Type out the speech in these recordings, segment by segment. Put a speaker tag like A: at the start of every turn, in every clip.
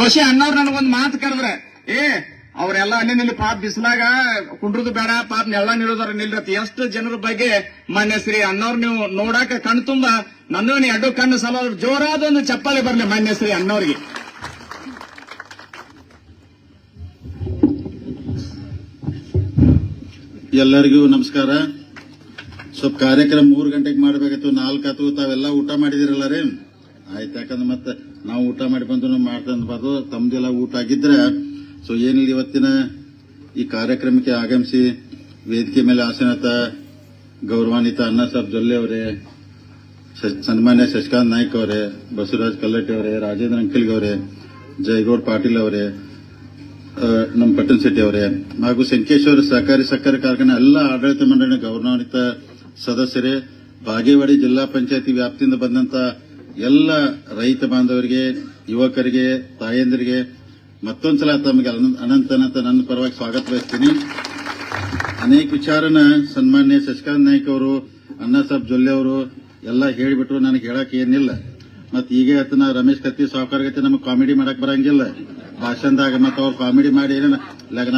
A: ಜೋಶಿ ಅಣ್ಣವ್ರು ನನಗೊಂದ್ ಮಾತು ಕರೆದ್ರೆ, ಏ, ಅವರೆಲ್ಲ ಅಲ್ಲಿ ನಿಲ್ಲಿ ಪಾಪ ಬಿಸಿಲಾಗ ಕುಂಡ್ರದು ಬೇಡ, ಪಾಪ ನೆಲ್ಲ ನಿಲ್ಲೋದ್ರ ನಿಲ್ರತ್. ಎಷ್ಟು ಜನರ ಬಗ್ಗೆ ಮಾನ್ಯ ಶ್ರೀ ನೀವು ನೋಡಾಕ ಕಣ್ ತುಂಬ. ನನ್ನ ಅಡ್ಡು ಕಣ್ಣು ಸಲ ಜೋರಾದ ಒಂದು ಚಪ್ಪಾಳೆ ಬರ್ಲಿ ಮಾನ್ಯ ಶ್ರೀ
B: ಎಲ್ಲರಿಗೂ ನಮಸ್ಕಾರ. ಸ್ವಲ್ಪ ಕಾರ್ಯಕ್ರಮ ಮೂರು ಗಂಟೆಗೆ ಮಾಡ್ಬೇಕಾಯ್ತು ನಾಲ್ಕಾತು ತಾವೆಲ್ಲ ಊಟ ಮಾಡಿದಿರಲ್ಲ ರೀ? ಆಯ್ತು, ಯಾಕಂದ್ರೆ ಮತ್ತೆ ನಾವು ಊಟ ಮಾಡಿ ಬಂದು ಮಾಡ್ತಂದ್ಬಾರ್ದು ತಮ್ದೆಲ್ಲ ಊಟ ಆಗಿದ್ರೆ, ಸೊ ಏನಿಲ್ಲ ಇವತ್ತಿನ ಈ ಕಾರ್ಯಕ್ರಮಕ್ಕೆ ಆಗಮಿಸಿ ವೇದಿಕೆ ಮೇಲೆ ಆಸನತ ಗೌರವಾನ್ವಿತ ಅಣ್ಣ ಸಾಬ್ ಜೊಲ್ಲೆ ಅವರೇ ಸನ್ಮಾನ್ಯ ಶಶಿಕಾಂತ್ ನಾಯ್ಕ್ ಅವರೇ, ಬಸವರಾಜ್ ಕಲ್ಲಟ್ಟಿ ಅವರೇ, ರಾಜೇಂದ್ರ ಅಂಕಿಲ್ಗ್ ಅವರೇ ಜಯಗೌಡ್ ಪಾಟೀಲ್ ಅವರೇ ನಮ್ಮ ಪಟ್ಟಣ ಶೆಟ್ಟಿ ಅವರೇ, ಹಾಗೂ ಸಂಕೇಶ್ವರ ಸಹಕಾರಿ ಸಕ್ಕರೆ ಕಾರ್ಖಾನೆ ಎಲ್ಲ ಆಡಳಿತ ಮಂಡಳಿಯ ಗೌರವಾನ್ವಿತ ಸದಸ್ಯರೇ, ಬಾಗೇವಾಡಿ ಜಿಲ್ಲಾ ಪಂಚಾಯತಿ ವ್ಯಾಪ್ತಿಯಿಂದ ಬಂದಂತ ಎಲ್ಲ ರೈತ ಬಾಂಧವರಿಗೆ, ಯುವಕರಿಗೆ, ತಾಯಂದಿರಿಗೆ ಮತ್ತೊಂದ್ಸಲ ತಮಗೆ ಅನಂತ ಅನಂತ ನನ್ನ ಪರವಾಗಿ ಸ್ವಾಗತ ಬಯಸ್ತೀನಿ. ಅನೇಕ ವಿಚಾರನ ಸನ್ಮಾನ್ಯ ಶಶಿಕಾಂತ್ ನಾಯ್ಕ ಅವರು, ಅಣ್ಣಾ ಸಾಬ್ ಜೊಲ್ಲೆ ಅವರು ಎಲ್ಲ ಹೇಳಿಬಿಟ್ರು, ನನಗೆ ಹೇಳಕ್ ಏನಿಲ್ಲ. ಮತ್ ಈಗ ಆತನ ರಮೇಶ್ ಕತ್ತಿ ಸಾವುಕಾರ ಗತಿ ನಮಗೆ ಕಾಮಿಡಿ ಮಾಡಕ್ ಬರಂಗಿಲ್ಲ. ಭಾಷಣದಾಗ ಮತ್ ಅವ್ರು ಕಾಮಿಡಿ ಮಾಡಿ ಇಲ್ಲ,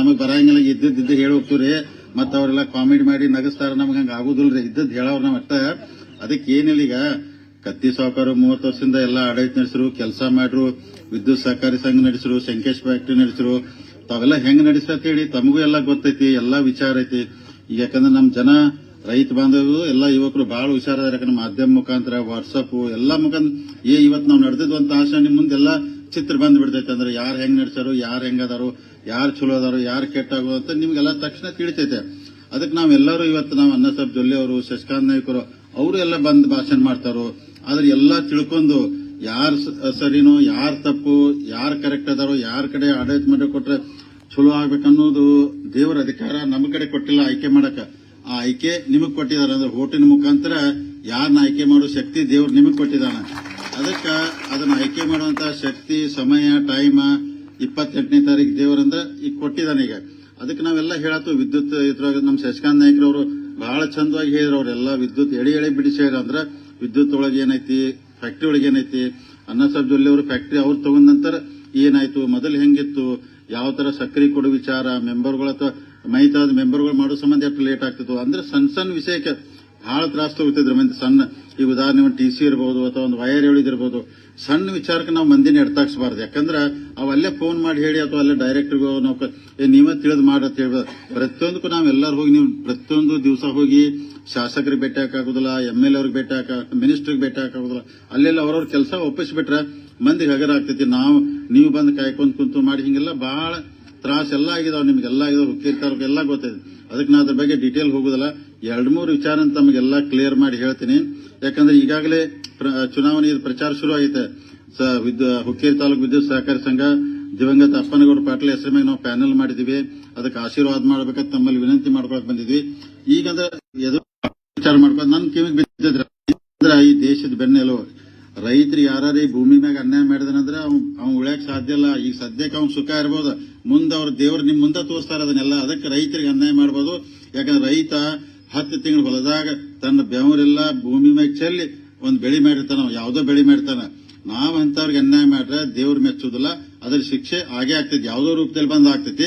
B: ನಮಗ್ ಬರಂಗಿಲ್ಲ ಇದ್ದಿದ್ದ ಹೇಳಿ ಹೋಗ್ತೀವ್ರಿ. ಮತ್ ಅವರೆಲ್ಲ ಕಾಮಿಡಿ ಮಾಡಿ ನಗಸ್ತಾರ ಹಂಗೆ ಹಂಗ ಆಗುದಿಲ್ರಿ. ಇದ್ದದ್ದು ಹೇಳವ್ರ ನಾವ್ ಅಷ್ಟ ಅದಕ್ಕೆ ಏನಿಲ್ಲ ಈಗ. ಕತ್ತಿ ಸಾವುಕಾರ ಮೂವತ್ತು ವರ್ಷದಿಂದ ಎಲ್ಲ ಆಡಳಿತ ನಡೆಸಿರು, ಕೆಲಸ ಮಾಡ್ರು, ವಿದ್ಯುತ್ ಸಹಕಾರಿ ಸಂಘ ನಡೆಸಿರು ಸಂಕೇಶ್ ಫ್ಯಾಕ್ಟರಿ ನಡೆಸಿರು. ತಾವೆಲ್ಲ ಹೆಂಗ್ ನಡೆಸತ್ ಹೇಳಿ ತಮಗೂ ಎಲ್ಲ ಗೊತ್ತೈತಿ, ಎಲ್ಲಾ ವಿಚಾರ ಐತಿ. ಯಾಕಂದ್ರೆ ನಮ್ ಜನ, ರೈತ ಬಾಂಧವರು, ಎಲ್ಲ ಯುವಕರು ಬಹಳ ಹುಷಾರ ಯಾಕಂದ್ರೆ ಮಾಧ್ಯಮ ಮುಖಾಂತರ ವಾಟ್ಸಪ್ ಎಲ್ಲ ಮುಖಾಂತರ, ಏ ಇವತ್ ನಾವು ನಡೆದಿದ್ವು ಅಂತ ಆಶಾ ನಿಮ್ ಮುಂದೆಲ್ಲ ಚಿತ್ರ ಬಂದ್ ಬಿಡ್ತೈತೆ. ಅಂದ್ರೆ ಯಾರು ಹೆಂಗ್ ನಡೆಸಾರು ಯಾರು ಹೆಂಗದಾರು ಯಾರು ಚಲೋ ಅದಾರು, ಯಾರು ಕೆಟ್ಟಾಗೋ ಅಂತ ನಿಮ್ಗೆಲ್ಲ ತಕ್ಷಣ ತಿಳಿತೈತೆ. ಅದಕ್ಕೆ ನಾವೆಲ್ಲರೂ ಇವತ್ತು ನಾವು ಅನ್ನ ಸಾಬ್ ಜೊಲ್ಲೆ ಅವರು, ಶಶಿಕಾಂತ್ ನಾಯ್ಕರು, ಅವರು ಎಲ್ಲ ಬಂದು ಭಾಷಣ ಮಾಡ್ತಾರೋ. ಆದ್ರೆ ಎಲ್ಲಾ ತಿಳ್ಕೊಂಡು ಯಾರ್ ಸರಿನೋ, ಯಾರ್ ತಪ್ಪು, ಯಾರ್ ಕರೆಕ್ಟ್ ಅದಾರೋ, ಯಾರ ಕಡೆ ಆಡಳಿತ ಮಾಡಿ ಕೊಟ್ರೆ ಚಲೋ ಆಗ್ಬೇಕನ್ನೋದು ದೇವರ ಅಧಿಕಾರ ನಮ್ಮ ಕಡೆ ಕೊಟ್ಟಿಲ್ಲ ಆಯ್ಕೆ ಮಾಡಕ. ಆ ಆಯ್ಕೆ ನಿಮಗ್ ಕೊಟ್ಟಿದ್ದಾರೆ. ಅಂದ್ರೆ ಓಟಿನ ಮುಖಾಂತರ ಯಾರನ್ನ ಆಯ್ಕೆ ಮಾಡೋ ಶಕ್ತಿ ದೇವ್ರು ನಿಮಗ್ ಕೊಟ್ಟಿದ್ದಾನೆ. ಅದಕ್ಕ ಅದನ್ನ ಆಯ್ಕೆ ಮಾಡುವಂತ ಶಕ್ತಿ, ಸಮಯ ಟೈಮ್ ಇಪ್ಪತ್ತೆಂಟನೇ ತಾರೀಕು ದೇವರಂದ್ರ ಈಗ ಕೊಟ್ಟಿದ್ದಾನೆ ಈಗ. ಅದಕ್ಕೆ ನಾವೆಲ್ಲ ಹೇಳತ್ತು ವಿದ್ಯುತ್ ಇದ್ರಾಗ ನಮ್ಮ ಶಶಿಕಾಂತ್ ನಾಯ್ಕರವರು ಬಹಳ ಚಂದವಾಗಿ ಹೇಳಿದ್ರು ಅವರೆಲ್ಲ ವಿದ್ಯುತ್ ಎಳೆ ಎಳೆ ಬಿಡಿಸಿ ಅಂದ್ರ ವಿದ್ಯುತ್ ಒಳಗೆ ಏನೈತಿ ಫ್ಯಾಕ್ಟ್ರಿ ಒಳಗೆ ಏನೈತಿ, ಅನ್ನ ಸಾಬ್ ಜೊಲ್ಲೆ ಅವರು ಫ್ಯಾಕ್ಟ್ರಿ ಅವ್ರು ತಗೊಂಡ ನಂತರ ಏನಾಯ್ತು, ಮೊದಲು ಹೆಂಗಿತ್ತು, ಯಾವ ತರ ಸಕ್ರಿ ಕೊಡೋ ವಿಚಾರ ಮೆಂಬರ್ಗಳ ಅಥವಾ ಮೈತಾದ ಮೆಂಬರ್ಗಳು ಮಾಡೋ ಸಂಬಂಧ ಎಷ್ಟು ಲೇಟ್ ಆಗ್ತಿತ್ತು ಅಂದ್ರೆ ಸಣ್ಣ ಸಣ್ಣ ವಿಷಯಕ್ಕೆ ಬಹಳ ತ್ರಾಸ ತಗೋತಿದ್ರು ಮಂದಿ ಸಣ್ಣ ಈ ಉದಾಹರಣೆ ಒಂದು ಟಿ ಸಿ ಇರ್ಬೋದು ಅಥವಾ ಒಂದು ವೈರ್ ಹೇಳಿದಿರ್ಬೋದು ಸಣ್ಣ ವಿಚಾರಕ್ಕೆ ನಾವು ಮಂದಿನ ಎಡ್ತಾಕ್ಸ್ಬಾರ್ದು. ಯಾಕಂದ್ರೆ ಅವಲ್ಲೇ ಫೋನ್ ಮಾಡಿ ಹೇಳಿ ಅಥವಾ ಅಲ್ಲೇ ಡೈರೆಕ್ಟರ್ಗೋ ನಾವು ನೀವೇ ತಿಳಿದು ಅಂತ ಹೇಳ್ಬೋದು. ಪ್ರತಿಯೊಂದಕ್ಕೂ ನಾವು ಎಲ್ಲರೂ ಹೋಗಿ ನೀವು ಪ್ರತಿಯೊಂದು ದಿವಸ ಹೋಗಿ ಶಾಸಕರಿಗೆ ಭೇಟಿ ಹಾಕಾಗುದಿಲ್ಲ ಎಂ ಎಲ್ ಅವ್ರಿಗೆ ಭೇಟಿ ಹಾಕ ಮಿನಿಸ್ಟ್ರಿಗೆ ಭೇಟಿ ಹಾಕಾಗುದಿಲ್ಲ. ಅಲ್ಲೆಲ್ಲ ಅವ್ರವ್ರ ಕೆಲಸ ಒಪ್ಪಿಸ್ಬಿಟ್ರೆ ಮಂದಿಗೆ ಹಗರ ಆಗ್ತೈತಿ ನಾವು, ನೀವು ಬಂದು ಕಾಯ್ಕೊಂಡ್ ಕುಂತು ಮಾಡಿ ಹಿಂಗೆಲ್ಲ ಬಹಳ ತ್ರಾಸ ಎಲ್ಲ ಆಗಿದಾವ್. ನಿಮ್ಗೆಲ್ಲ ಆಗಿದಾವ್ ಹುಕ್ಕಿರ್ತಾರ ಎಲ್ಲ ಗೊತ್ತೈತೆ. ಅದಕ್ಕೆ ನಾ ಅದ್ರ ಬಗ್ಗೆ ಡೀಟೇಲ್ ಹೋಗುದಿಲ್ಲ. ಎರಡ್ ಮೂರು ವಿಚಾರ ತಮಗೆಲ್ಲ ಕ್ಲಿಯರ್ ಮಾಡಿ ಹೇಳ್ತೀನಿ. ಯಾಕಂದ್ರೆ ಈಗಾಗಲೇ ಚುನಾವಣೆ ಪ್ರಚಾರ ಶುರು ಆಗಿದೆ ಹುಕ್ಕೇರಿ ತಾಲೂಕು ವಿದ್ಯುತ್ ಸಹಕಾರಿ ಸಂಘ, ದಿವಂಗತ ಅಪ್ಪನಗೌಡ ಪಾಟೀಲ್ ಹೆಸರು ಮೇಲೆ ನಾವು ಪ್ಯಾನೆಲ್ ಮಾಡಿದೀವಿ. ಅದಕ್ಕೆ ಆಶೀರ್ವಾದ ಮಾಡ್ಬೇಕಂತ ತಮ್ಮಲ್ಲಿ ವಿನಂತಿ ಮಾಡ್ಕೊಳಕ್ ಬಂದಿದ್ವಿ. ಈಗಂದ್ರೆ ವಿಚಾರ ಮಾಡ್ಕೊಂಡು ನನ್ ಕಿವಿಗೆ ಬಿದ್ದಿದ್ರ ಈ ದೇಶದ ಬೆನ್ನೆಲು ರೈತರು ಯಾರು ಈ ಭೂಮಿ ಮ್ಯಾಗ ಅನ್ಯಾಯ ಮಾಡಿದನಂದ್ರೆ ಅವ್ನು ಉಳ್ಯಾಕ್ ಸಾಧ್ಯ ಇಲ್ಲ. ಈಗ ಸದ್ಯಕ್ಕೆ ಅವ್ನು ಸುಖ ಇರ್ಬೋದು. ಮುಂದೆ ಅವ್ರ ದೇವ್ರ ನಿಮ್ ಮುಂದೆ ತೋರಿಸ್ತಾರ ಅದನ್ನೆಲ್ಲ ಅದಕ್ಕೆ ರೈತರಿಗೆ ಅನ್ಯಾಯ ಮಾಡ್ಬೋದು. ಯಾಕಂದ್ರೆ ರೈತ ಹತ್ತು ತಿಂಗಳು ಹೊಲದಾಗ ತನ್ನ ಬೆವರೆಲ್ಲ ಭೂಮಿ ಮ್ಯಾಗ ಚೆಲ್ಲಿ ಒಂದು ಬೆಳಿ ಮಾಡಿರ್ತಾನ ಯಾವುದೋ ಬೆಳಿ ಮಾಡಿರ್ತಾನ ನಾವ್ ಅಂತವ್ರಿಗೆ ಅನ್ಯಾಯ ಮಾಡ್ರೆ ದೇವ್ರ ಮೆಚ್ಚುದಿಲ್ಲ ಅದ್ರ ಶಿಕ್ಷೆ ಆಗೇ ಆಗ್ತೈತಿ, ಯಾವುದೋ ರೂಪದಲ್ಲಿ ಬಂದ್ ಆಗ್ತೈತಿ.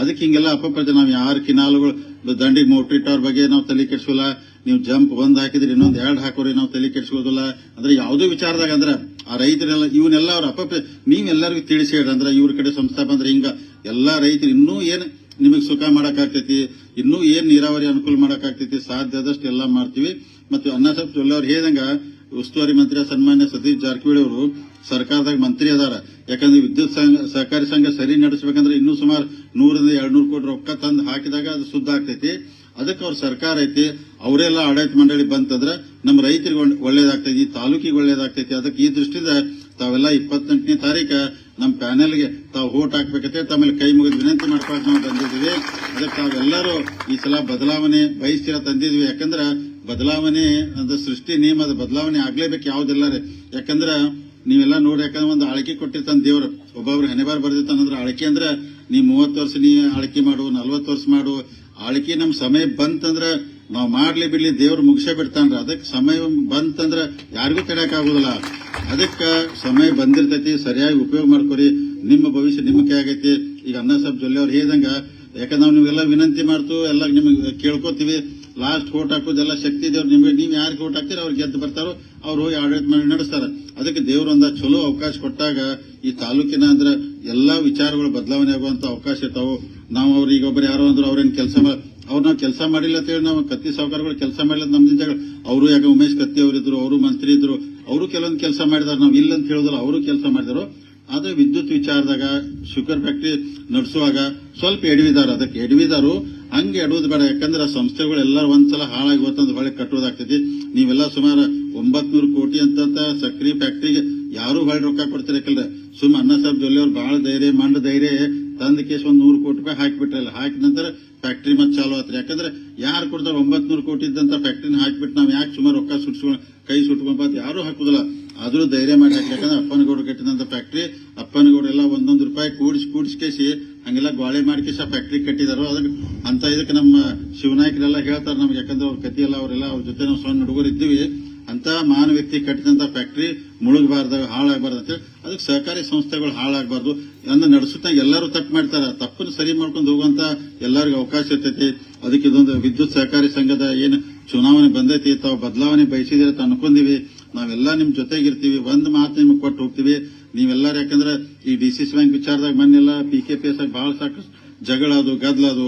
B: ಅದಕ್ಕೆ ಹಿಂಗೆಲ್ಲ ಅಪಪ್ರಜ ನಾವು ಯಾರು ಕಿನಾಲುಗಳು ದಂಡಿಗೆ ಮೋಟ್ರಿಟ್ಟವ್ರ ಬಗ್ಗೆ ನಾವು ತಲೆ ಕೆಡ್ಸೋಲ್ಲ ನೀವು ಜಂಪ್ ಒಂದ್ ಹಾಕಿದ್ರೆ ಇನ್ನೊಂದು ಎರಡು ಹಾಕೋರಿ ನಾವು ತಲೆ ಕೆಡ್ಸೋದಿಲ್ಲ ಅಂದ್ರೆ ಯಾವ್ದೋ ವಿಚಾರದಾಗ ಅಂದ್ರೆ ಆ ರೈತರೆಲ್ಲ, ಇವನ್ನೆಲ್ಲ ಅವ್ರ ಅಪಪ್ರ, ನೀವೆಲ್ಲರಿಗೂ ತಿಳಿಸಿ ಹೇಳ್ರಿ, ಅಂದ್ರೆ ಇವ್ರ ಕಡೆ ಸಂಸ್ಥೆ ಬಂದ್ರೆ ಹಿಂಗ, ಎಲ್ಲಾ ರೈತರು ಇನ್ನೂ ಏನ್ ನಿಮಗ್ ಸುಖ ಮಾಡಕ್ಕಾಗ್ತೈತಿ, ಇನ್ನೂ ಏನ್ ನೀರಾವರಿ ಅನುಕೂಲ ಮಾಡಕ್ಕಾಗ್ತೈತಿ ಸಾಧ್ಯದಷ್ಟು ಎಲ್ಲಾ ಮಾಡ್ತೀವಿ. ಮತ್ತು ಅಣ್ಣ ಸಾಹೇಬ್ ಜೊಲ್ಲೆ ಅವ್ರು ಹೇಳಿದಂಗ, ಉಸ್ತುವಾರಿ ಮಂತ್ರಿ, ಸನ್ಮಾನ್ಯ ಸತೀಶ್ ಜಾರಕಿಹೊಳಿ ಅವರು ಸರ್ಕಾರದಾಗ ಮಂತ್ರಿ ಅದಾರ. ಯಾಕಂದ್ರೆ ವಿದ್ಯುತ್ ಸಹಕಾರಿ ಸಂಘ ಸರಿ ನಡೆಸಬೇಕಂದ್ರೆ ಇನ್ನೂ ಸುಮಾರು ನೂರಿಂದ ಎರಡ್ನೂರು ಕೋಟಿ ರೊಕ್ಕ ತಂದು ಹಾಕಿದಾಗ ಅದು ಶುದ್ಧ ಆಗ್ತೈತಿ. ಅದಕ್ಕೆ ಅವ್ರ ಸರ್ಕಾರ ಐತಿ, ಅವರೆಲ್ಲ ಆಡಳಿತ ಮಂಡಳಿ ಬಂತಂದ್ರೆ ನಮ್ಮ ರೈತರಿಗೆ ಒಳ್ಳೆ- ಒಳ್ಳೇದಾಗ್ತೈತಿ, ತಾಲೂಕಿಗೆ ಒಳ್ಳೇದಾಗ್ತೈತಿ. ಅದಕ್ಕೆ ಈ ದೃಷ್ಟಿಯಿಂದ ತಾವೆಲ್ಲ ಇಪ್ಪತ್ತೆಂಟನೇ ತಾರೀಕ ನಮ್ಮ ಪ್ಯಾನೆಲ್ಗೆ ತಾವು ಓಟ್ ಹಾಕ್ಬೇಕಂತೆ ತಮ್ಮಲ್ಲಿ ಕೈ ಮುಗಿದು ವಿನಂತಿ ಮಾಡ್ಕೊಳಕ್ ನಾವು ಬಂದಿದ್ದೀವಿ ಅದಕ್ಕೆ ತಾವೆಲ್ಲರೂ ಈ ಸಲ ಬದಲಾವಣೆ ಬಯಸ್ತಿರ ತಂದಿದ್ವಿ ಯಾಕಂದ್ರೆ ಬದಲಾವಣೆ ಅಂತ ಸೃಷ್ಟಿ ನಿಯಮದ ಬದಲಾವಣೆ ಆಗ್ಲೇಬೇಕು ಯಾವ್ದೆಲ್ಲ ಯಾಕಂದ್ರ ನೀವೆಲ್ಲ ನೋಡಿ, ಯಾಕಂದ್ರೆ ಒಂದು ಆಳ್ಕೆ ಕೊಟ್ಟಿರ್ತಾನೆ ದೇವ್ರು. ಒಬ್ಬೊಬ್ರು ಹೆನೆಬಾರ್ ಬರ್ದಿರ್ತಾನಂದ್ರೆ ಆಳ್ಕೆ ಅಂದ್ರೆ ನೀ ಮೂವತ್ತು ವರ್ಷ ನೀ ಆಳ್ಕೆ ಮಾಡು, ನಲ್ವತ್ತು ವರ್ಷ ಮಾಡು. ಆಳ್ಕೆ ನಮ್ಮ ಸಮಯ ಬಂತಂದ್ರ ನಾವು ಮಾಡ್ಲಿ ಬಿಡ್ಲಿ ದೇವ್ರು ಮುಗಿಸೇ ಬಿಡ್ತಾನ್ರ. ಅದಕ್ಕೆ ಸಮಯ ಬಂತಂದ್ರ ಯಾರಿಗೂ ತಡೆಯಕ್ ಅದಕ್ಕೆ ಸಮಯ ಬಂದಿರ್ತೈತಿ, ಸರಿಯಾಗಿ ಉಪಯೋಗ ಮಾಡ್ಕೊರಿ. ನಿಮ್ಮ ಭವಿಷ್ಯ ನಿಮ್ಮ ಕೈ ಆಗೈತಿ. ಈಗ ಅನ್ನ ಸಾಬ್ ಜೊಲ್ಲೆ ಅವ್ರು ಹೇಳ್ದಂಗ, ಯಾಕಂದ್ರೆ ನಾವು ನಿಮ್ಗೆಲ್ಲ ವಿನಂತಿ ಮಾಡ್ತು, ಎಲ್ಲ ನಿಮ್ಗೆ ಕೇಳ್ಕೊತೀವಿ. ಲಾಸ್ಟ್ ಓಟ್ ಹಾಕೋದೆಲ್ಲ ಶಕ್ತಿ ದೇವ್ರು ನಿಮ್ಗೆ. ನೀವು ಯಾರಿಗೆ ಓಟ್ ಹಾಕ್ತೀರಿ ಅವ್ರು ಗೆದ್ದು ಬರ್ತಾರೋ, ಅವ್ರು ಹೋಗಿ ಆಡಳಿತ ಮಾಡಿ ನಡೆಸ್ತಾರ. ಅದಕ್ಕೆ ದೇವ್ರೊಂದ ಚಲೋ ಅವಕಾಶ ಕೊಟ್ಟಾಗ ಈ ತಾಲೂಕಿನ ಅಂದ್ರೆ ಎಲ್ಲಾ ವಿಚಾರಗಳು ಬದಲಾವಣೆ ಆಗುವಂತ ಅವಕಾಶ ಇರ್ತಾವು. ನಾವು ಅವ್ರು ಈಗ ಒಬ್ಬರು ಯಾರೋ ಅಂದ್ರು ಅವ್ರೇನು ಕೆಲಸ ಅವ್ರು ನಾವು ಕೆಲಸ ಮಾಡಿಲ್ಲ ಅಂತ ಹೇಳಿ ನಾವು ಕತ್ತಿ ಸಾಹುಕಾರಗಳು ಕೆಲಸ ಮಾಡಿಲ್ಲ ಜಗಳ ಅವರು ಯಾಕೆ ಉಮೇಶ್ ಕತ್ತಿ ಅವರಿದ್ರು, ಅವರು ಮಂತ್ರಿ ಇದ್ರು, ಅವರು ಕೆಲವೊಂದು ಕೆಲಸ ಮಾಡಿದಾರೆ, ನಾವು ಇಲ್ಲ ಅಂತ ಹೇಳಿದ್ರು ಅವರು ಕೆಲಸ ಮಾಡಿದ್ರು. ಆದ್ರೆ ವಿದ್ಯುತ್ ವಿಚಾರದಾಗ, ಶುಗರ್ ಫ್ಯಾಕ್ಟ್ರಿ ನಡೆಸುವಾಗ ಸ್ವಲ್ಪ ಎಡವಿದಾರ, ಅದಕ್ಕೆ ಎಡವಿದಾರು. ಹಂಗೆ ಎಡುವುದು ಬೇಡ, ಯಾಕಂದ್ರೆ ಆ ಸಂಸ್ಥೆಗಳು ಎಲ್ಲರೂ ಒಂದ್ಸಲ ಹಾಳಾಗಿ ಹೋತಂದ್ರೆ ಹೊಳೆ ಕಟ್ಟೋದಾಗ್ತೈತಿ ನೀವೆಲ್ಲ ಸುಮಾರು ಒಂಬತ್ನೂರು ಕೋಟಿ ಅಂತ ಸಕ್ರಿ ಫ್ಯಾಕ್ಟ್ರಿಗೆ ಯಾರು ಹೊಳೆ ರೊಕ್ಕ ಕೊಡ್ತಾರೆ ಯಾಕಂದ್ರೆ ಸುಮ್ಮ ಅನ್ನ ಸಾಹೇಬ್ ಜೊಲ್ಲೆ ಅವ್ರು ಬಹಳ ಧೈರ್ಯ, ಮಂಡ ಧೈರ್ಯ ತಂದ ಕೇಸ್ ಒಂದ್ ನೂರು ಕೋಟಿ ರೂಪಾಯಿ ಹಾಕಿಬಿಟ್ರಲ್ಲ ಹಾಕಿದ ನಂತರ ಫ್ಯಾಕ್ಟರಿ ಮತ್ತೆ ಚಾಲು ಆತ್ರಿ. ಯಾಕಂದ್ರೆ ಯಾರು ಕೊಡ್ತಾರೆ ಒಂಬತ್ನೂರು ಕೋಟಿ ಇದ್ದಂತ ಫ್ಯಾಕ್ಟ್ರಿನ ಹಾಕ್ಬಿಟ್ಟು ನಾವು ಯಾಕೆ ಸುಮಾರು ರೊಕ್ಕ ಸುಟ್ಸ್ಕೊಂಡು ಕೈ ಸುಟ್ಕೊಂಡ್ ಯಾರು ಹಾಕುದಿಲ್ಲ. ಆದ್ರೂ ಧೈರ್ಯ ಮಾಡಿ ಹಾಕಿ ಯಾಕಂದ್ರೆ ಅಪ್ಪನಗೌಡ ಕಟ್ಟಿದಂತ ಫ್ಯಾಕ್ಟ್ರಿ ಅಪ್ಪನಗೌಡ ಎಲ್ಲ ಒಂದೊಂದು ರೂಪಾಯಿ ಕೂಡಿಸಿ ಕೂಡಿಸ್ಕೇಸಿ ಹಂಗೆಲ್ಲ ಮಾಡಿಕೇಸಿ ಆ ಫ್ಯಾಕ್ಟ್ರಿ ಕಟ್ಟಿದಾರೋ ಅದಕ್ಕೆ ಅಂತ ಇದಕ್ಕೆ ನಮ್ಮ ಶಿವನಾಯಕರೆಲ್ಲ ಹೇಳ್ತಾರೆ ನಮ್ಗೆ. ಯಾಕಂದ್ರೆ ಅವ್ರ ಕತಿ ಎಲ್ಲ ಅವರೆಲ್ಲ ಅವ್ರ ಜೊತೆ ನಾವು ಸಣ್ಣ ಹುಡುಗರು ಇದ್ದೀವಿ. ಅಂತ ಮಾನ ವ್ಯಕ್ತಿ ಕಟ್ಟಿದಂತ ಫ್ಯಾಕ್ಟ್ರಿ ಮುಳುಗಬಾರ್ದು, ಹಾಳಾಗಬಾರ್ದು ಅಂತೇಳಿ ಅದಕ್ಕೆ ಸಹಕಾರಿ ಸಂಸ್ಥೆಗಳು ಹಾಳಾಗಬಾರ್ದು. ಅಂದ್ರೆ ನಡೆಸುತ್ತ ಎಲ್ಲರೂ ತಪ್ಪು ಮಾಡ್ತಾರೆ. ತಪ್ಪನ್ನು ಸರಿ ಮಾಡ್ಕೊಂಡು ಹೋಗುವಂತ ಎಲ್ಲರಿಗೂ ಅವಕಾಶ ಇರ್ತೈತಿ. ಅದಕ್ಕೆ ಇದೊಂದು ವಿದ್ಯುತ್ ಸಹಕಾರಿ ಸಂಘದ ಏನು ಚುನಾವಣೆ ಬಂದೈತಿ, ತಾವು ಬದಲಾವಣೆ ಬಯಸಿದ್ರೆ ಅಂತ ಅನ್ಕೊಂಡಿವಿ. ನಾವೆಲ್ಲ ನಿಮ್ ಜೊತೆಗಿರ್ತೀವಿ. ಒಂದ್ ಮಾತು ನಿಮ್ಗೆ ಕೊಟ್ಟು ಹೋಗ್ತೀವಿ. ನೀವೆಲ್ಲರೂ ಯಾಕಂದ್ರೆ ಈ ಡಿಸಿಸಿ ಬ್ಯಾಂಕ್ ವಿಚಾರದಾಗ ಮನ್ನೆಲ್ಲ ಪಿ ಕೆ ಪಿ ಎಸ್ ಬಹಳ ಸಾಕಷ್ಟು ಜಗಳ ಅದು ಅದು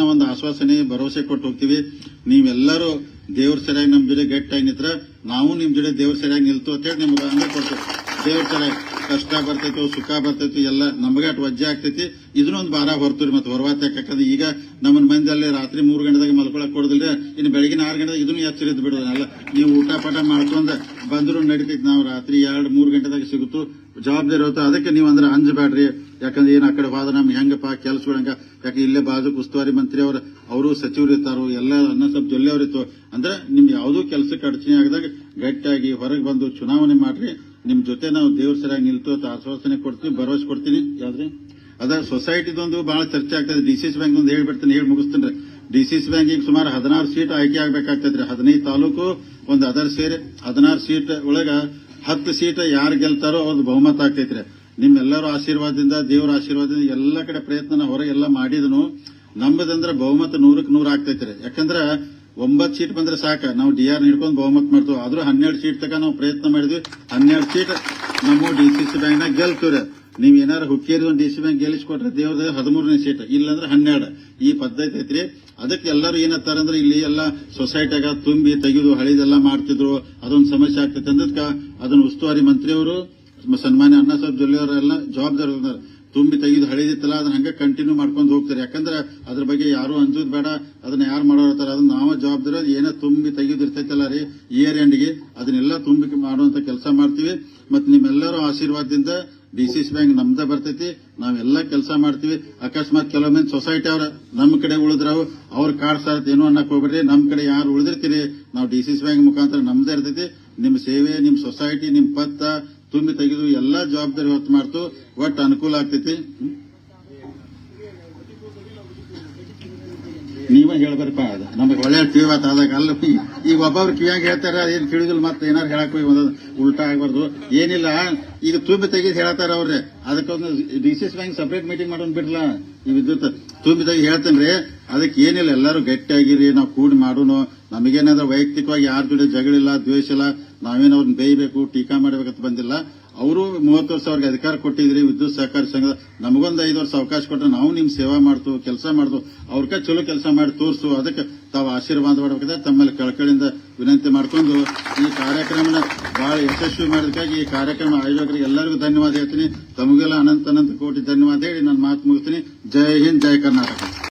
B: ನಾವು ಒಂದು ಆಶ್ವಾಸನೆ, ಭರವಸೆ ಕೊಟ್ಟು ಹೋಗ್ತೀವಿ. ನೀವೆಲ್ಲರೂ ದೇವ್ರ ಸರಿಯಾಗಿ ನಮ್ ಜೊತೆ ಗಟ್ಟಿಯಾಗಿ ನಿಂತ್ರ, ನಾವು ನಿಮ್ ಜೊತೆ ದೇವ್ರ ಸರಿಯಾಗಿ ನಿಲ್ತು ಅಂತ ಹೇಳಿ ನಿಮ್ಗೆ ಹಂಗೆ ಕೊಡ್ತೀವಿ. ದೇವ್ರ ಸರಿಯಾಗಿ ಕಷ್ಟ ಬರ್ತೈತಿ, ಸುಖ ಬರ್ತೈತಿ, ಎಲ್ಲ ನಮಗೆ ಅಟ್ ವಜ್ಜೆ ಆಗ್ತೈತಿ. ಇದನ್ನೊಂದು ಭಾರ ಹೊರತುರಿ ಮತ್ತೆ ಹೊರವಾತ ಯಾಕಂದ್ರೆ ಈಗ ನಮ್ಮನ್ ಮಂದಿ ಅಲ್ಲಿ ರಾತ್ರಿ ಮೂರು ಗಂಟೆದಾಗ ಮಲ್ಕೊಳಕ್ ಕೊಡದಿಲ್ಲ ಇನ್ನು ಬೆಳಗಿನ ಆರು ಗಂಟೆದಾಗ ಇದನ್ನು ಎಚ್ಚರ ಇದ್ದು ಬಿಡೋದಲ್ಲ ನೀವು ಊಟ ಪಾಠ ಮಾಡ್ಕೊಂಡು ಬಂದ್ರು ನಡೀತೈತಿ ನಾವು ರಾತ್ರಿ ಎರಡು, ಮೂರು ಗಂಟೆದಾಗ ಸಿಗುತ್ತು. ಜವಾಬ್ದಾರಿ ಇರುತ್ತೆ. ಅದಕ್ಕೆ ನೀವು ಅಂದ್ರೆ ಅಂಜಬೇಡ್ರಿ. ಯಾಕಂದ್ರೆ ಏನು ಆ ಕಡೆ ಹೋದ ನಮ್ಗೆ ಹೆಂಗಪ್ಪ, ಕೆಲ್ಸಗಳಂಗ. ಯಾಕೆ ಇಲ್ಲೇ ಬಾಜು ಉಸ್ತುವಾರಿ ಮಂತ್ರಿ ಅವರು ಅವರು ಸಚಿವರು ಇರ್ತಾರೋ, ಎಲ್ಲ ಅನ್ನ ಸ್ವಲ್ಪ ಜೊಲ್ಲೆ ಅವ್ರು ಇತ್ತು ಅಂದ್ರೆ ನಿಮ್ಗೆ ಯಾವುದೂ ಕೆಲಸಕ್ಕೆ ಅಡಚಣೆ ಆಗದಾಗ ಗಟ್ಟಿಯಾಗಿ ಹೊರಗೆ ಬಂದು ಚುನಾವಣೆ ಮಾಡ್ರಿ. ನಿಮ್ ಜೊತೆ ನಾವು ದೇವ್ರ ಸರಿಯಾಗಿ ನಿಲ್ತು ಅಂತ ಆಶ್ವಾಸನೆ ಕೊಡ್ತೀನಿ ಭರವಸೆ ಕೊಡ್ತೀನಿ. ಯಾವ್ದ್ರಿ? ಅದ ಸೊಸೈಟಿದೊಂದು ಬಹಳ ಚರ್ಚೆ ಆಗ್ತದೆ. ಡಿಸಿಸಿ ಬ್ಯಾಂಕ್ ಒಂದು ಹೇಳ್ಬಿಡ್ತೀನಿ ಹೇಳಿ ಮುಗಿಸ್ತೀನಿ ಡಿಸಿಸಿ ಬ್ಯಾಂಕ್ ಈಗ ಸುಮಾರು ಹದಿನಾರು ಸೀಟ್ ಆಯ್ಕೆ ಆಗ್ಬೇಕಾಗ್ತದ್ರಿ ಹದಿನೈದು ತಾಲೂಕು, ಒಂದು ಅದರ್ ಸೇರಿ ಹದಿನಾರು ಸೀಟ್ ಒಳಗ ಹತ್ತು ಸೀಟ್ ಯಾರು ಗೆಲ್ತಾರೋ ಅವ್ರದ್ದು ಬಹುಮತ ಆಗ್ತೈತ್ರಿ ನಿಮ್ಮೆಲ್ಲರ ಆಶೀರ್ವಾದದಿಂದ, ದೇವರ ಆಶೀರ್ವಾದದಿಂದ ಎಲ್ಲ ಕಡೆ ಪ್ರಯತ್ನ ಹೊರಗೆಲ್ಲ ಮಾಡಿದನು. ನಮ್ಮದಂದ್ರೆ ಬಹುಮತ ನೂರಕ್ಕೆ ನೂರ ಆಗ್ತೈತ್ರಿ ಯಾಕಂದ್ರ ಒಂಬತ್ತು ಸೀಟ್ ಬಂದ್ರೆ ಸಾಕ. ನಾವು ಡಿ ಆರ್ ಬಹುಮತ ಮಾಡ್ತೀವಿ. ಆದ್ರೂ ಹನ್ನೆರಡು ಸೀಟ್ ತಕ ನಾವು ಪ್ರಯತ್ನ ಮಾಡಿದ್ವಿ. ಹನ್ನೆರಡು ಸೀಟ್ ನಮ್ಮ ಡಿಸಿ ಬ್ಯಾಂಕ್ ನಾಗ ಗೆಲ್ತೀವ್ರಿ. ನೀವ್ ಏನಾರು ಹುಕ್ಕೇರಿ ಒಂದು ಡಿಸಿ ಬ್ಯಾಂಕ್ ಗೆಲ್ಲಿಸ್ಕೊಟ್ರೆ ದೇವ್ರದ ಹದಿಮೂರನೇ ಸೀಟ್. ಇಲ್ಲಂದ್ರೆ ಹನ್ನೆರಡು. ಈ ಪದ್ಧತಿ ಐತ್ರಿ. ಅದಕ್ಕೆ ಎಲ್ಲರೂ ಏನತ್ತಾರಂದ್ರೆ ಇಲ್ಲಿ ಎಲ್ಲ ಸೊಸೈಟಿಯಾಗ ತುಂಬಿ ತೆಗೆದು ಹಳಿದೆಲ್ಲ ಮಾಡ್ತಿದ್ರು. ಅದೊಂದು ಸಮಸ್ಯೆ ಆಗ್ತೈತೆ ಅಂದಕ್ಕ ಅದನ್ನ ಉಸ್ತುವಾರಿ ಮಂತ್ರಿಯವರು ಸನ್ಮಾನ್ಯ ಅಣ್ಣಾ ಸಾಹೇಬ್ ಜೊಲ್ಲೆ ಅವರೆಲ್ಲ ಜವಾಬ್ದಾರಿ. ತುಂಬಿ ತೆಗೆದು ಹಳಿದಿತ್ತಲ್ಲ, ಅದನ್ನ ಹಂಗೆ ಕಂಟಿನ್ಯೂ ಮಾಡ್ಕೊಂಡು ಹೋಗ್ತಾರೆ. ಯಾಕಂದ್ರೆ ಅದ್ರ ಬಗ್ಗೆ ಯಾರು ಅಂಜೋದ್ ಬೇಡ, ಅದನ್ನ ಯಾರು ಮಾಡೋರ್ತಾರ ಅದನ್ನ ನಾವೇ ಜವಾಬ್ದಾರಿ ಏನೋ ತುಂಬಿ ತೆಗೆದು ಇರ್ತೈತಲ್ಲ ರೀ ಇಯರ್ ಎಂಡ್ಗೆ ಅದನ್ನೆಲ್ಲ ತುಂಬಿ ಮಾಡುವಂತ ಕೆಲಸ ಮಾಡ್ತೀವಿ. ಮತ್ತೆ ನಿಮ್ಮೆಲ್ಲರೂ ಆಶೀರ್ವಾದದಿಂದ ಡಿಸಿಸಿ ಬ್ಯಾಂಕ್ ನಮ್ದ ಬರ್ತೈತಿ. ನಾವೆಲ್ಲ ಕೆಲಸ ಮಾಡ್ತೀವಿ. ಅಕಸ್ಮಾತ್ ಕೆಲವೊಮ್ಮೆ ಸೊಸೈಟಿ ಅವ್ರ ನಮ್ಮ ಕಡೆ ಉಳಿದ್ರವು, ಅವ್ರ ಕಾರ್ಡ್ ಸಾರತ್ ಏನೋ ಅನ್ನಕ್ ಹೋಗ್ಬೇಡ್ರಿ. ನಮ್ ಕಡೆ ಯಾರು ಉಳಿದಿರ್ತೀರಿ? ನಾವು ಡಿಸಿಸಿ ಬ್ಯಾಂಕ್ ಮುಖಾಂತರ ನಮ್ದೇ ಇರ್ತೈತಿ. ನಿಮ್ ಸೇವೆ, ನಿಮ್ ಸೊಸೈಟಿ ನಿಮ್ ಪತ್ತ ತುಂಬಿ ತೆಗೆದು ಎಲ್ಲಾ ಜವಾಬ್ದಾರಿ ಹೊತ್ತು ಮಾಡ್ತು, ಒಟ್ಟು ಅನುಕೂಲ ಆಗ್ತೈತಿ? ನೀವ ಹೇಳ್ಬಾರಪ್ಪ ಅದು. ನಮಗೆ ಒಳ್ಳೆ ಕಿವಿವಾತ ಆದಾಗ ಅಲ್ಲ ಈಗ ಒಬ್ಬೊಬ್ರು ಕಿವಿಯಾಗಿ ಹೇಳ್ತಾರ, ಏನ್ ತಿಳಿದಿಲ್ಲ ಮತ್ತೆ ಏನಾರು ಹೇಳಕ್ ಹೋಗಿ ಒಂದೊಂದು ಉಲ್ಟಾ ಆಗ್ಬಾರ್ದು. ಏನಿಲ್ಲ ಈಗ ತುಂಬಿ ತೆಗೆದು ಹೇಳತ್ತಾರ ಅವ್ರೆ ಅದಕ್ಕೊಂದು ಡಿಸಿಎಸ್ ಬ್ಯಾಂಕ್ ಸಪ್ರೇಟ್ ಮೀಟಿಂಗ್ ಮಾಡೋನ್ ಬಿಡ್ಲ. ಈ ವಿದ್ಯುತ್ ತುಂಬಿ ತೆಗೆದು ಹೇಳ್ತೇನ್ರಿ ಅದಕ್ಕೆ ಏನಿಲ್ಲ, ಎಲ್ಲರೂ ಗಟ್ಟಿಯಾಗಿರಿ, ನಾವು ಕೂಡಿ ಮಾಡೋಣ ನಮಗೇನಾದ್ರೂ ವೈಯಕ್ತಿಕವಾಗಿ ಯಾರ ಜೊತೆ ಜಗಳಿಲ್ಲ ದ್ವೇಷ ಇಲ್ಲ ನಾವೇನು ಅವ್ರನ್ನ ಬೇಯಬೇಕು, ಟೀಕಾ ಮಾಡಬೇಕಂತ ಬಂದಿಲ್ಲ. ಅವರು ಮೂವತ್ತು ವರ್ಷ ಅವ್ರಿಗೆ ಅಧಿಕಾರ ಕೊಟ್ಟಿದ್ರಿ, ವಿದ್ಯುತ್ ಸಹಕಾರಿ ಸಂಘ. ನಮಗೊಂದು ಐದು ವರ್ಷ ಅವಕಾಶ ಕೊಟ್ಟರೆ ನಾವು ನಿಮ್ ಸೇವಾ ಮಾಡ್ತು, ಕೆಲಸ ಮಾಡ್ತು. ಅವ್ರಕ ಚಲೋ ಕೆಲಸ ಮಾಡಿ ತೋರಿಸು. ಅದಕ್ಕೆ ತಾವು ಆಶೀರ್ವಾದ ಮಾಡಬೇಕಾದ್ರೆ ತಮ್ಮಲ್ಲಿ ಕಳ್ಕಳಿಂದ ವಿನಂತಿ ಮಾಡ್ಕೊಂಡು ಈ ಕಾರ್ಯಕ್ರಮನ ಬಹಳ ಯಶಸ್ವಿ ಮಾಡೋದಕ್ಕಾಗಿ ಈ ಕಾರ್ಯಕ್ರಮ ಆಯೋಜಕರಿಗೆ ಎಲ್ಲರಿಗೂ ಧನ್ಯವಾದ ಹೇಳ್ತೀನಿ. ತಮಗೆಲ್ಲ ಅನಂತ ಅನಂತ ಕೋಟಿ ಧನ್ಯವಾದ ಹೇಳಿ ನಾನು ಮಾತು ಮುಗಿಸ್ತೀನಿ. ಜೈ ಹಿಂದ್, ಜೈ ಕರ್ನಾಟಕ.